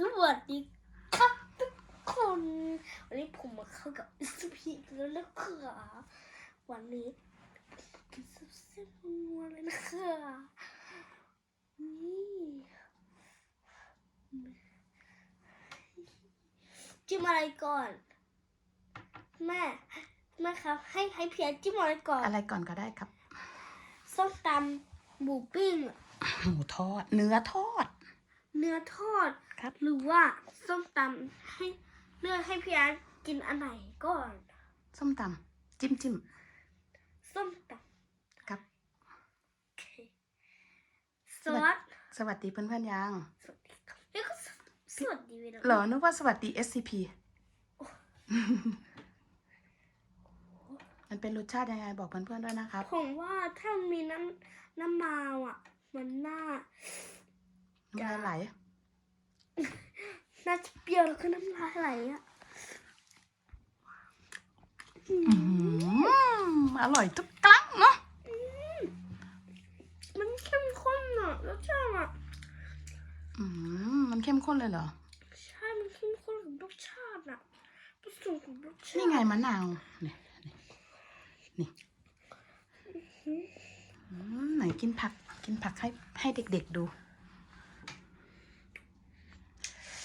สวัสดีครับทุกคน วันนี้ผมมาเข้ากับอิสพีแล้วนะคะวันนี้กินซุปเส้นนัวเลยนะคะนี่จิ้มอะไรก่อน แม่แม่ครับ ให้ให้เพียรจิ้มอะไรก่อนอะไรก่อนก็ได้ครับส้มตำหมูปิ้งหมูทอด เนื้อทอด เนื้อทอด ครับหรือว่าส้มตำให้เลือกให้พี่อาร์ตกินอันไหนก่อน ส้มตำจิ้มจิ้มส้มตครับำโอเคสวัสดีสวัสดีเพื่อนๆยังสวัสดีครับแล้วก็สสวัสดีเวลาเหรอนึกว่าสวัสดี SCP มันเป็นรสชาติยังไงบอกเพื่อนๆด้วยนะครับ ผมว่าถ้ามีน้ำน้ำมาวอะ มันน่าน้ำลายไหล น่าจะเปรี้ยวแล้วก็น้ำลายไหลอะอือืมมอร่อยทุกครั้งเนาะมันเข้มข้นอะรสชาติอะอืมมันเข้มข้นเลยเหรอ ใช่ มันเข้มข้นกับรสชาติอะผสมกับรสชาติ นี่ไงมะนาว นี่ นี่นี่อืมไหนกินผัก กินผักให้ให้เด็ก ๆดู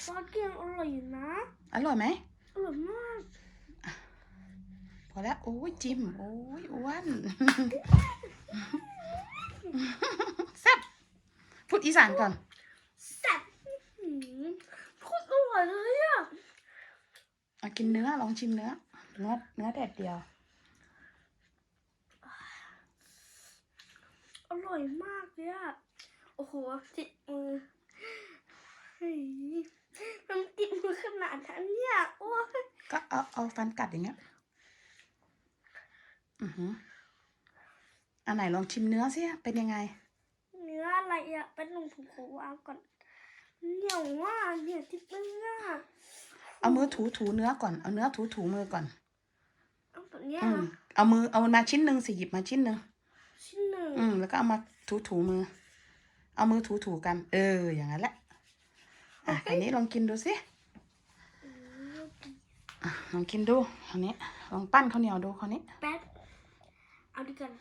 ซอสเกียงอร่อยอยู่นะ อร่อยไหมอร่อยมาก พอแล้วโอ้ยจิ้มโอ้ยอ้วนแซ่บพูดอีสานก่อนแซ่บอื้อหือโคตรอร่อยเลยอะเอากินเนื้อลองชิมเนื้อเนื้อเนื้อแดดเดียว อร่อยมากเลยอะ โอ้โหติดมือเฮ้ย มันติดมือขนาดนั้นเนี่ยโอ้ยก็เอาเอาฟันกัดอย่างเงี้ย อือหืออันไหนลองชิมเนื้อสิเป็นยังไง เนื้ออะไรอะเป็นหนุ่มผมขอวางก่อน เหนียวมากเนี่ยติดมืออะเอามือถูถูเนื้อก่อน เอาเนื้อถูถูมือก่อน เอาแบบเนี้ยอืมเอามือเอามาชิ้นหนึ่งสิหยิบมาชิ้นหนึ่งชิ้นหนึ่งอืมแล้วก็เอามาถูถูมือ เอามือถูถูกัน เออ อย่างนั้นแหละ อะอันนี้ลองกินดูสิอะลองกินดูคราวนี้ลองปั้นข้าวเหนียวดูคราวนี้แป๊บเอาดีกัน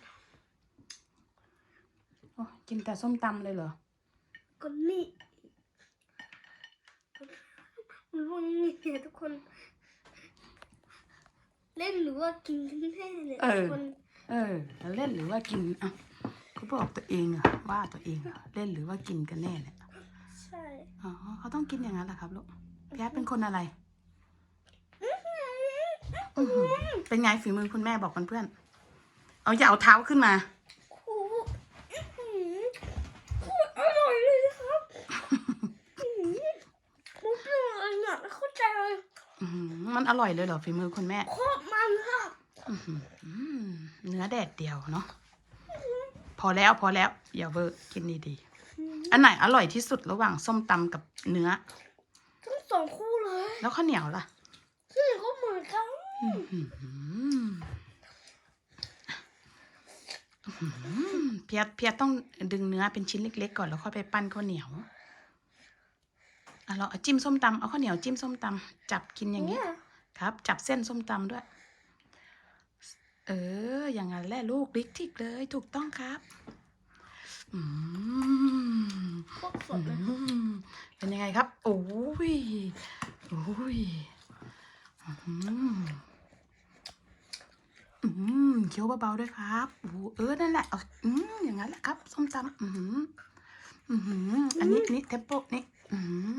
โอ้กินแต่ส้มตำเลยเหรอก็นี่มันรู้นี่เนี่ยทุกคน เล่นหรือว่ากินกันแน่เนี่ยเออทุกคนเออแล้วเล่นหรือว่ากินอะเขาบอกตัวเองอะว่าตัวเองอะเล่นหรือว่ากินกันแน่เนี่ยใช่ อ๋อเขาต้องกินอย่างนั้นแหละครับลูกพี่อาร์ตเป็นคนอะไรอื้อหือเป็นไงฝีมือคุณแม่บอกเพื่อนๆเอาอย่าเอาเท้าขึ้นมาโอ้โหอื้อหือโคตรอร่อยเลยนะครับอื้อหือมันเป็นอะไรเนี่ยไม่เข้าใจเลยอื้อหือมันอร่อยเลยเหรอฝีมือคุณแม่ โคตรมันค่ะอื้อหืออืมเนื้อแดดเดียวเนาะพอแล้วพอแล้วอย่าเวอร์กินดีๆ อันไหนอร่อยที่สุดระหว่างส้มตำกับเนื้อ ทั้งสองคู่เลยแล้วข้าวเหนียวล่ะที่ก็เหมือนกันอื้อหืออื้อหือเพียรเพียรต้องดึงเนื้อเป็นชิ้นเล็กๆก่อนแล้วค่อยไปปั้นข้าวเหนียวอะเราเอาจิ้มส้มตำเอาข้าวเหนียวจิ้มส้มตำจับกินอย่างนี้เนี่ยครับ จับเส้นส้มตำด้วย เออ อย่างนั้นแหละลูกบิ๊กทิกเลย ถูกต้องครับอืม โคตรสอืดเลยมเป็นยังไงครับ โอ้ย โอ้ยอืมอืมเคี้ยวเบาๆด้วยครับโอ้โหเออ นั่นแหละเอาอืมอย่างนั้นแหละครับ ส้มตำอืมอืมอันนี้อันนี้เทมโปนี่อืม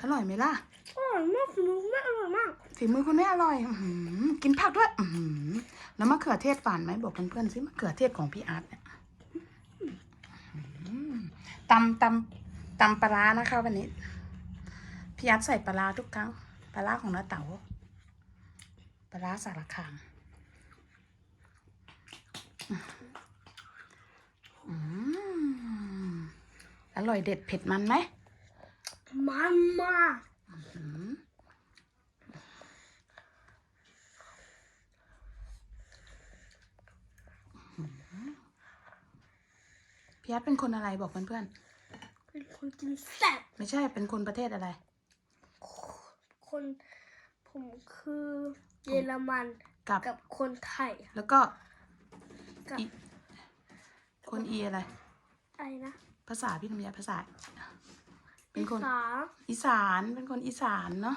อร่อยไหมล่ะ อร่อยมากคุณลุงแม่อร่อยมากฝีมือคุณแม่อร่อยอื้อหือกินผักด้วย อื้อหือแล้วมะเขือเทศฝานไหมบอกเพื่อนๆสิมะเขือเทศของพี่อาร์ตเนี่ยอื้อหือ ตำตำตำปลานะคะ วันนี้พี่อัดใส่ปลาร้าทุกครั้งปลาร้าของน้าเต๋าปลาร้าสารคามอืมอร่อยเด็ดเผ็ดมันไหมมันมาก พี่อาร์ตเป็นคนอะไรบอกเพื่อนเป็นคนกินแซ่บไม่ใช่เป็นคนประเทศอะไร คนผมคือเยอรมันกับ กับคนไทยแล้วก็กับอีคนอีอะไร อะไรนะภาษาพี่ธรรมยาภาษา เป็นคน ภาษาอีสานเป็นคนอีสานเนาะ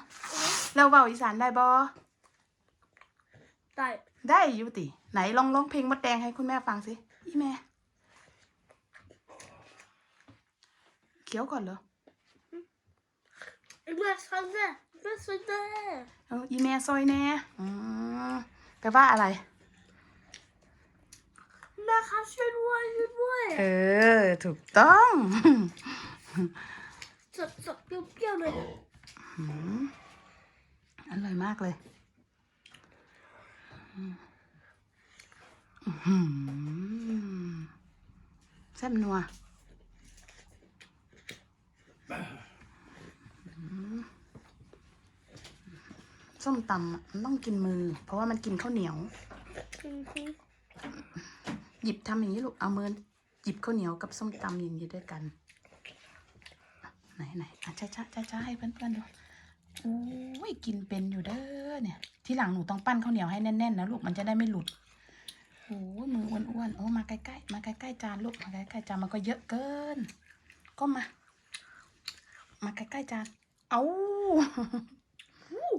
เราเบาอีสานได้บอได้ได้อยู่ติ ไหนลองร้องเพลงมดแดงให้คุณแม่ฟังสิอีแม่ เขียวก่อนเหรอไอ้เมื่อสันเดอร์เมื่อสันเดอร์เอาอีแม่ซอยแน่อืมแปลว่าอะไรแม่ครับช่วยด้วยช่วยด้วยเออ ถูกต้องสดสดเปรี้ยวๆเลยอืมอร่อยมากเลยอืมอื้อหือแซ่บนัว ส้มตำอะมันต้องกินมือ เพราะว่ามันกินข้าวเหนียว หยิบทำอย่างนี้ลูก เอามือหยิบข้าวเหนียวกับส้มตำอย่างนี้ด้วยกัน ไหนไหนอะช้าช้าช้าช้าๆให้เพื่อนๆดูโอ้ยกินเป็นอยู่เด้อเนี่ย ที่หลังหนูต้องปั้นข้าวเหนียวให้แน่นๆนะลูกมันจะได้ไม่หลุดโอ้ยมืออ้วนๆโอ้มาใกล้ๆมาใกล้ๆจานลูกมาใกล้ๆจานมันก็เยอะเกิน ก็มา มาใกล้ๆจาน เอา อืม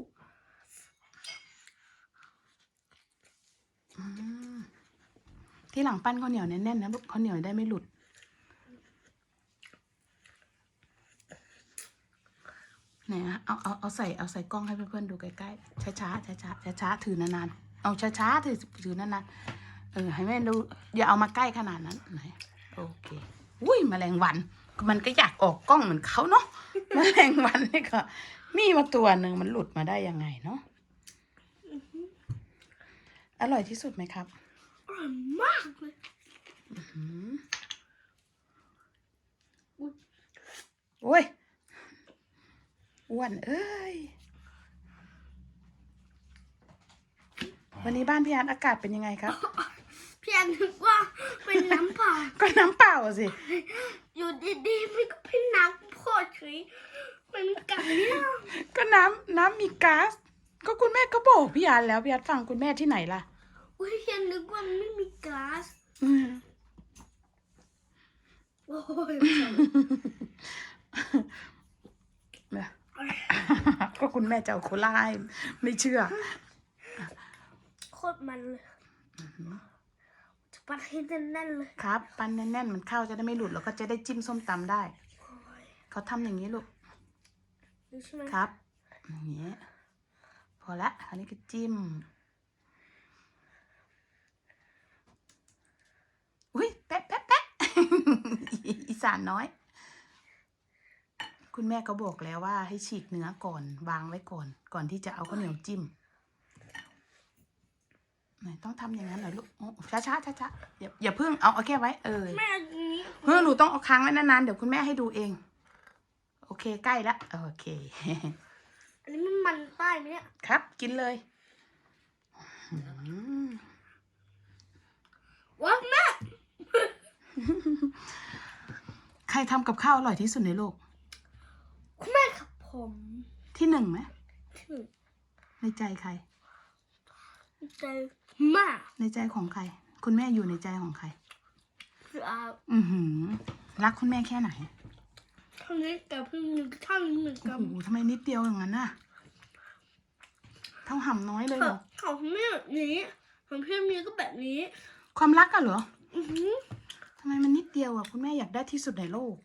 ที่หลังปั้นข้าวเหนียวแน่นๆนะลูกข้าวเหนียวได้ไม่หลุด ไหนอะเอาเอาเอาใส่เอาใส่กล้องให้เพื่อนๆดูใกล้ๆช้าช้าช้าช้าช้าๆถือนานๆเอาช้าช้าๆถือถือนานๆเออให้แม่ดูอย่าเอามาใกล้ขนาดนั้นไหนโอเคอุ้ยแมลงวัน มันก็อยากออกกล้องเหมือนเขาเนาะแมลงวันนี่ก็มีมาตัวหนึ่งมันหลุดมาได้ยังไงเนาะ อร่อยที่สุดไหมครับอร่อยมากเลยอืมโอ้ยอ้วนเอ้ย วันนี้บ้านพี่อาร์ตอากาศเป็นยังไงครับ พี่อันนึกว่าเป็นน้ำเปล่า ก็น้ำเปล่าสิ อยู่ดีๆมันก็เป็นน้ำพอเฉยมันกับเนี่ยก็น้ำน้ำมีก๊าซ ก็คุณแม่ก็บอกพี่อาร์ตแล้วพี่อาร์ตฟังคุณแม่ที่ไหนล่ะ อุ้ยพี่อันนึกว่ามันไม่มีก๊าซอืมโอ้ยเนี่ยก็คุณแม่จะเอาโคลาให้ไม่เชื่อ โคตรมันเลยจะปัดให้แน่นๆเลย ครับ ปั้นแน่นๆมันเข้าจะได้ไม่หลุดแล้วก็จะได้จิ้มส้มตำได้โอ้ยเขาทำอย่างนี้ลูกนี่ใช่ไหมครับอย่างนี้ พอละอันนี้ก็จิ้ม อุ้ยแป๊ะแป๊ะแป๊ะอีสานน้อย คุณแม่ก็บอกแล้วว่าให้ฉีกเนื้อก่อน วางไว้ก่อน ก่อนที่จะเอาข้าวเหนียวจิ้มไหนต้องทำอย่างนั้นเหรอลูกช้าช้าช้าช้าๆอย่าอย่าเพิ่งเอาเอาแค่ไว้เออแม่อันนี้เพื่อหนูต้องเอาค้างไว้นานๆเดี๋ยวคุณแม่ให้ดูเอง โอเคใกล้ละโอเค อันนี้มันมันใต้ไหมเนี่ยครับ กินเลยอืมว้าวแม่ใครทำกับข้าวอร่อยที่สุดในโลก คุณแม่ครับผมที่หนึ่งไหมถึงในใจใคร ใจมากในใจของใคร คุณแม่อยู่ในใจของใคร คืออา อือหือ รักคุณแม่แค่ไหน เท่านี้กับเพิ่งหนึ่งเท่านี้หนึ่งโอ้กับโหทำไมนิดเดียวอย่างนั้นน่ะเท่าห่ำน้อยเลยเหรอของแม่แบบนี้ของพี่มีก็แบบนี้ ความรักอะเหรออือหือทำไมมันนิดเดียวอะคุณแม่อยากได้ที่สุดในโลก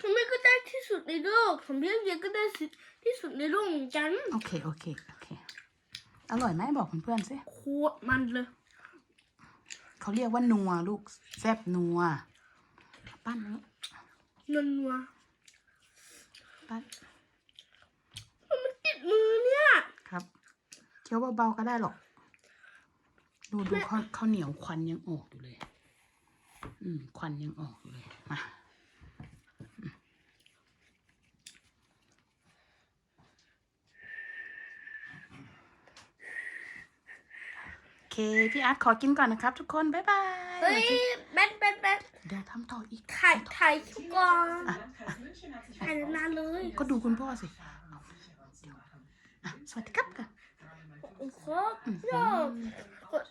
ของแม่ก็ได้ที่สุดในโลกของพี่เมียก็ได้ที่สุดในโลกเหมือนกันโอเคโอเคโอเค อร่อยไหมบอกเพื่อนๆสิโคตรมันเลย เขาเรียกว่านัวลูกแซบนัวปั้นนี้ นัวนัว ปั้นมันติดมือเนี่ยครับเคี้ยวเบาๆก็ได้หรอก ดูดูข้าวข้าวเหนียวควันยังออกอยู่เลย อืมควันยังออกอยู่เลยมาอืมโอเค พี่อาร์ตขอกินก่อนนะครับ ทุกคน บ๊ายบายเฮ้ยแบนแบนแบนเดี๋ยวทำต่ออีกถ่ายถ่ายก่อน อะ ถ่ายนานๆเลยก็ดูคุณพ่อสิอะสวัสดีครับกันครับอืมชอบ